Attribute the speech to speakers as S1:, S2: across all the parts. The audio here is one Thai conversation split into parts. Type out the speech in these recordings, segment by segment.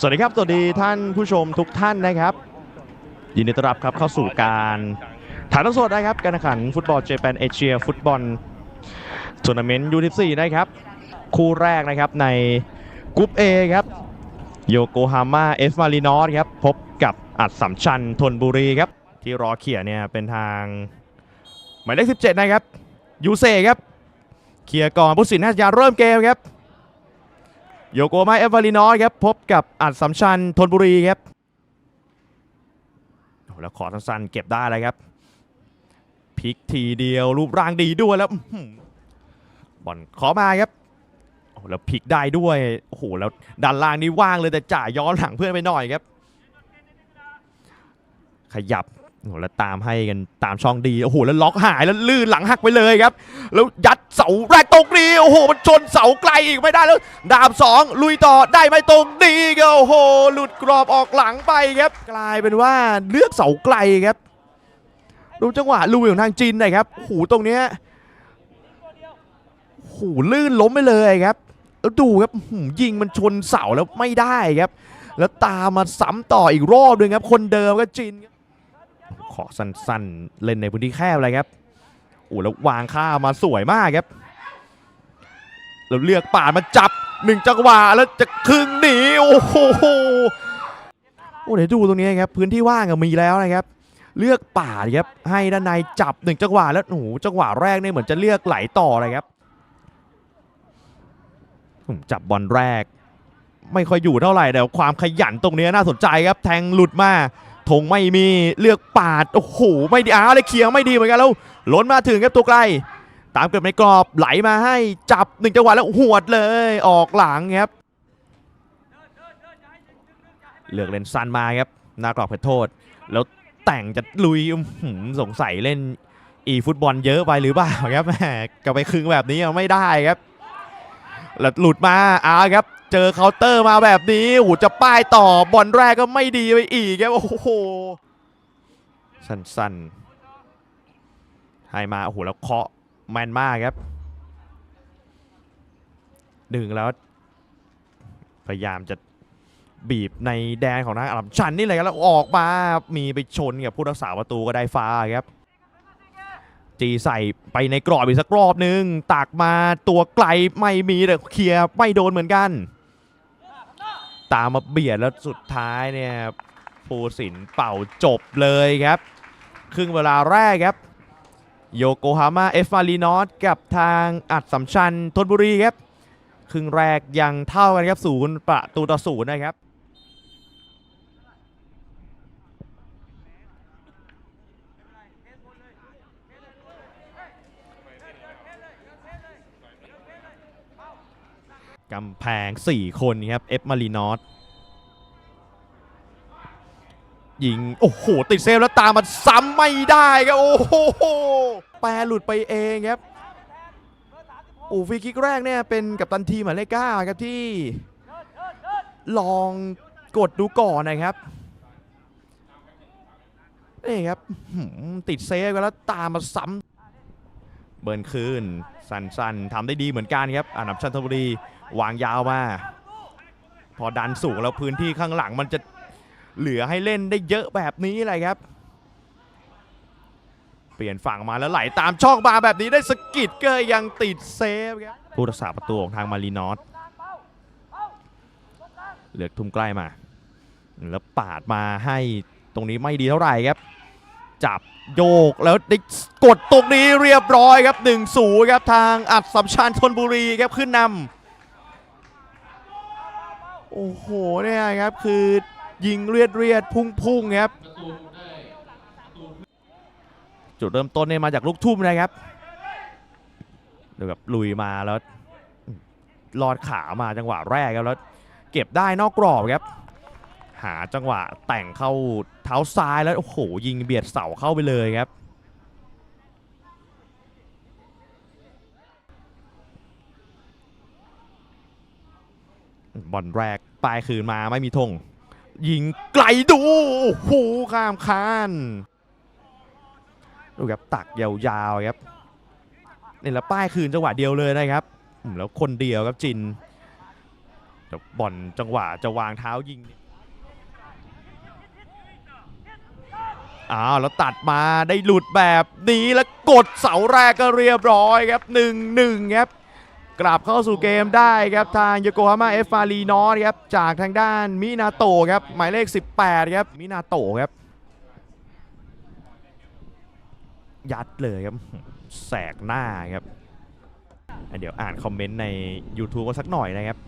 S1: สวัสดีครับ สวัสดีท่านผู้ชมทุกท่านนะครับ ยินดีต้อนรับครับเข้าสู่การถ่ายทอดสดนะครับ การแข่งขันฟุตบอลเจแปนเอเชียฟุตบอลทัวร์นาเมนต์ยู24นะครับ คู่แรกนะครับในกรุ๊ป A ครับโยโกฮาม่าเอฟมารินอสครับ พบกับอัดสัมชัญธนบุรีครับ ที่รอเขี่ยเนี่ยเป็นทางหมายเลข17 นะครับยูเซครับเคลียก่อนผู้สินน่าจะเริ่มเกมครับ โยโกมาเอฟวารินอสครับ พบกับอัดสัมชัญธนบุรีครับแล้วขอสั้นๆเก็บได้เลยครับพลิกทีเดียวรูปร่างดีด้วยแล้วบอลขอมาครับโอ้แล้วพลิกได้ด้วยโอ้โหแล้วด้านล่างนี่ว่างเลยแต่จ่ายย้อนหลังเพื่อนไปหน่อยครับ ขยับ โอ้โหแล้วตามให้กันตามช่องดี โอ้โห แล้วล็อกหายแล้วลื่นหลังหักไปเลยครับ แล้วยัดเสาแรกตรงนี้ โอ้โห มันชนเสาไกลอีกไม่ได้แล้ว ดาบสองลุยต่อได้ไหมตรงนี้ก็โอ้โห หลุดกรอบออกหลังไปครับ กลายเป็นว่าเลือกเสาไกลครับ ดูจังหวะลุยของทางจีนหน่อยครับโอ้โหตรงเนี้ยโอ้โหลื่นล้มไปเลยครับ แล้วดูครับยิงมันชนเสาแล้วไม่ได้ครับ แล้วตามมาซ้ำต่ออีกรอบหนึงครับ คนเดิมก็จีนครับ ขอสั้นๆ เล่นในพื้นที่แคบเลยครับโอ้แล้ววางข้ามาสวยมากครับแล้วเลือกป่ามาจับหนึ่งจังหวะแล้วจะครึ่งหนีโอ้โหโอ้เดี๋ยวดูตรงนี้ครับพื้นที่ว่างมีแล้วนะครับ เลือกป่าครับให้ด้านในจับหนึ่งจังหวะแล้วโอ้โหจังหวะแรกเนี่ยเหมือนจะเลือกไหลต่อเลยครับจับบอลแรก ไม่ค่อยอยู่เท่าไหร่แต่ความขยันตรงนี้น่าสนใจครับแทงหลุดมา ธงไม่มีเลือกปาด โอ้โห ไม่ดีอ้าวเลยเคียร์ไม่ดีเหมือนกันแล้วล้นมาถึงครับตัวไกล ตามเกิดในกรอบไหลมาให้จับหนึ่งจังหวะแล้วหวดเลยออกหลังครับ เลือกเล่นสั้นมาครับหน้ากรอบเขตโทษ แล้วแต่งจะลุยสงสัยเล่นอีฟุตบอลเยอะไปหรือเปล่าครับแหมกลับไปคึงแบบนี้ไม่ได้ครับหลุดมาอ้าครับ เจอเคาน์เตอร์มาแบบนี้โอ้โหจะป้ายต่อบอลแรกก็ไม่ดีไปอีกครับโอ้โหสั้นๆให้มาโอ้โหแล้วเคาะแมนมากครับดึงแล้ว พยายามจะบีบในแดนของทางอาลัมชันนี่เลยครับแล้วออกมามีไปชนกับผู้รักษาประตูก็ได้ฟ้าครับ จีใส่ไปในกรอบอีกสักรอบนึงตักมาตัวไกลไม่มีแต่เคลียร์ไม่โดนเหมือนกัน ตามมาเบียดแล้วสุดท้ายเนี่ยภูสินเป่าจบเลยครับ ครึ่งเวลาแรกครับ โยโกฮาม่าเอฟมารีนอสกับทางอัดสัมชันธนบุรีครับ ครึ่งแรกยังเท่ากันครับศูนย์ประตูต่อศูนย์นะครับ กำแพง 4 คนครับเอฟมารีนอสยิง โอ้โห ติดเซฟแล้วตามมาซ้ำไม่ได้ครับ โอ้โห แปรหลุดไปเองครับโอ้ฟรีคิกแรกเนี่ยเป็นกับตันทีมหมายเลขเก้าครับที่ลองกดดูก่อนนะครับนี่ครับติดเซฟกันแล้วตามมาซ้ำ บิร์นคืน สันๆทำได้ดีเหมือนกันครับอานับชันทบุรีวางยาวมา พอดันสูงแล้วพื้นที่ข้างหลังมันจะเหลือให้เล่นได้เยอะแบบนี้เลยครับ เปลี่ยนฝั่งมาแล้วไหลตามช่องมาแบบนี้ได้สกิดก็ยังติดเซฟครับผู้รักษาประตูของทางมารีนอสเหลือกทุ่มใกล้มา แล้วปาดมาให้ตรงนี้ไม่ดีเท่าไหร่ครับ จับโยกแล้วได้กดตรงนี้เรียบร้อยครับ1นศูนย์ครับทางอัดสัมชัญธนบุรีครับขึ้นนำโอ้โหเนี่ยครับคือยิงเรียดเรียดพุ่งพุ่งครับ จุดเริ่มต้นเนี่ยมาจากลูกทุ่มนะครับเดี๋ยวกับลุยมาแล้วลอดขามาจังหวะแรกครับแล้วเก็บได้นอกกรอบครับ หาจังหวะแต่งเข้าเท้าซ้ายแล้วโอ้โหยิงเบียดเสาเข้าไปเลยครับบอลแรกปลายคืนมาไม่มีธงยิงไกลดูโอ้โหข้ามคานดูครับตักยาวๆครับนี่แล้วป้ายคืนจังหวะเดียวเลยนะครับแล้วคนเดียวครับจินบอลจังหวะจะวางเท้ายิง อ้าวแล้วตัดมาได้หลุดแบบนี้แล้วกดเสาแรกก็เรียบร้อยครับ 1-1 ครับ กลับเข้าสู่เกมได้ครับทางโยโกฮาม่าเอฟฟารีนอสครับ จากทางด้านมินาโตะครับ หมายเลข 18 ครับ มินาโตะครับ ยัดเลยครับ แสกหน้าครับ เดี๋ยวอ่านคอมเมนต์ใน YouTube กันสักหน่อยนะครับ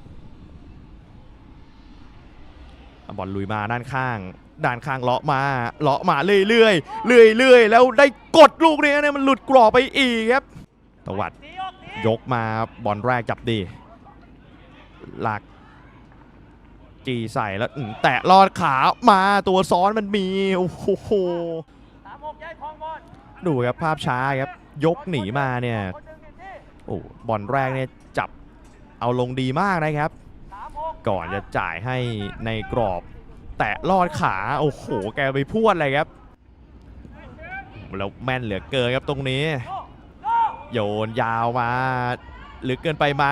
S1: บอลลุยมาด้านข้าง ด้านข้างเลาะมาเลาะมาเรื่อยๆเรื่อยๆแล้วได้กดลูกนี้เนี่ยมันหลุดกรอบไปอีกครับตวัดยกมาบอลแรกจับดี หลักจีใส่แล้วแตะลอดขามาตัวซ้อนมันมีโอ้โหดูครับภาพช้าครับยกหนีมาเนี่ยโอ้บอลแรกเนี่ยจับเอาลงดีมากนะครับ
S2: ก่
S1: อนจะจ่ายให้ในกรอบ แตะลอดขา โอ้โห แกไปพรวดเลยครับ แล้วแม่นเหลือเกินครับตรงนี้
S2: โย
S1: นยาวมาลึกเกินไปไหม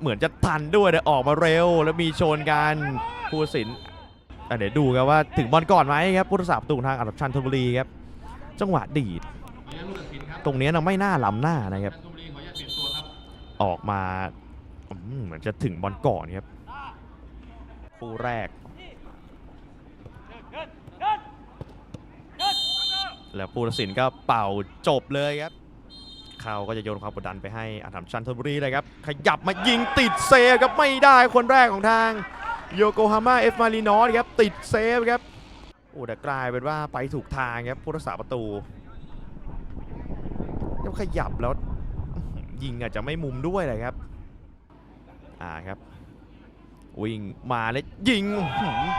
S1: เหมือนจะทันด้วยแต่ออกมาเร็ว แล้วมีชนกันผู้สินอะเดี๋ยวดูครับว่าถึงบอลก่อนไหมครับผู้รักษาประตูทางอัลชันธนบุรีครับ จังหวะดีด ตรงนี้นะไม่น่าล้ำหน้านะครับ ออกมาเหมือนจะถึงบอลก่อนครับคู่แรก
S2: เดินเดินเดิน
S1: แล้วผู้ตัดสินก็เป่าจบเลยครับเขาก็จะโยนความกดดันไปให้อาถรรพ์ชันทบุรีเลยครับ ขยับมายิงติดเซฟครับไม่ได้คนแรกของทางโยโกฮาม่าเอฟมารีนอสครับติดเซฟครับโอ้แต่กลายเป็นว่าไปถูกทางครับผู้รักษาประตูแล้วขยับแล้วยิงอาจจะไม่มุมด้วยเลยครับอ่าครับ วิ่งมาแล้วยิง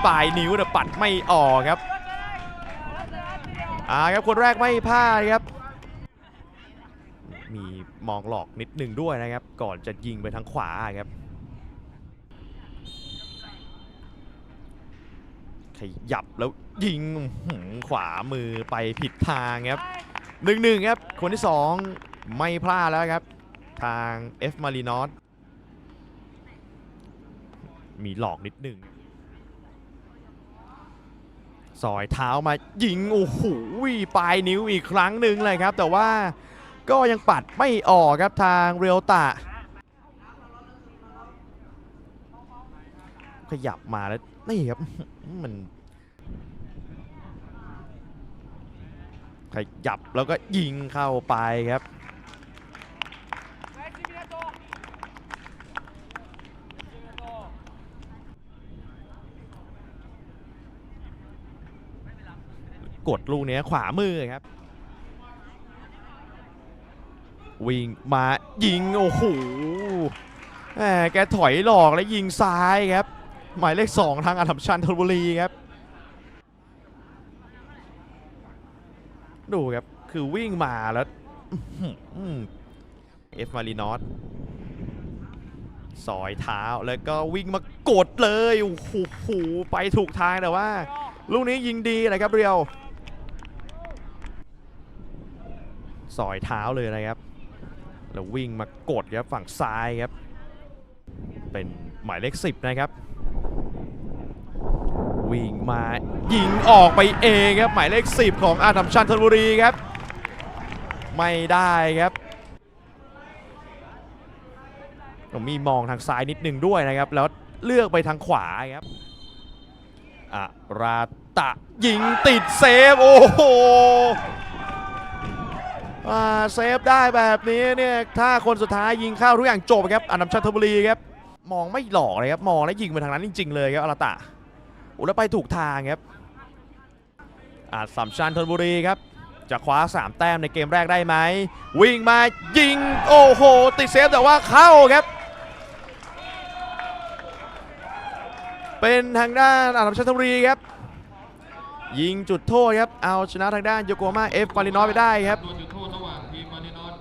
S1: ปลายนิ้วแต่ปัดไม่ออกครับ อ่าครับคนแรกไม่พลาดครับ มีมองหลอกนิดหนึ่งด้วยนะครับ ก่อนจะยิงไปทางขวาครับขยับแล้วยิงขวามือไปผิดทางครับหนึ่งหนึ่งครับ คนที่สองไม่พลาดแล้วครับ ทาง F m a r i n o s มีหลอกนิดหนึ่ง สอยเท้ามายิงโอ้โหปลายนิ้วอีกครั้งหนึ่งเลยครับ แต่ว่าก็ยังปัดไม่ออกครับทางเรียวตะ ขยับมาแล้วนี่ครับมันขยับแล้วก็ยิงเข้าไปครับ
S2: แม็กซิมินาโตซิมินาโต
S1: กดลูกนี้ขวามือครับ วิ่งมายิง โอ้โหแหมแกถอยหลอกแล้วยิงซ้ายครับ หมายเลข 2 ทางอัฐมชันธนบุรีครับ ดูครับ คือวิ่งมาแล้วเอฟมารีนอสสอยเท้าแล้วก็วิ่งมากดเลยโอ้โหไปถูกทางแต่ว่า ลูกนี้ยิงดีเลยครับเรียว สอยเท้าเลยนะครับ แล้ววิ่งมากดครับฝั่งซ้ายครับ เป็นหมายเลข 10 นะครับ วิ่งมายิงออกไปเองครับ หมายเลข 10 ของอาถรรพ์ชันธนบุรีครับ ไม่ได้ครับมีมองทางซ้ายนิดนึงด้วยนะครับ แล้วเลือกไปทางขวาครับอาราตะยิงติดเซฟ โอ้โห เซฟได้แบบนี้เนี่ยถ้าคนสุดท้ายยิงเข้าทุกอย่างจบครับอันดับชันทบุรีครับมองไม่หลอกเลยครับมองแล้วยิงไปทางนั้นจริง ๆ เลยครับอาราตะโอ้แล้วไปถูกทางครับอาสัมชันธนบุรีครับจะคว้า 3 แต้มในเกมแรกได้ไหม วิ่งมายิง โอ้โห ติดเซฟแต่ว่าเข้าครับ เป็นทางด้านอาดัมชันทบุรีครับ ยิงจุดโทษครับ เอาชนะทางด้านโยโกมาเอฟปารินอสไปได้ครับ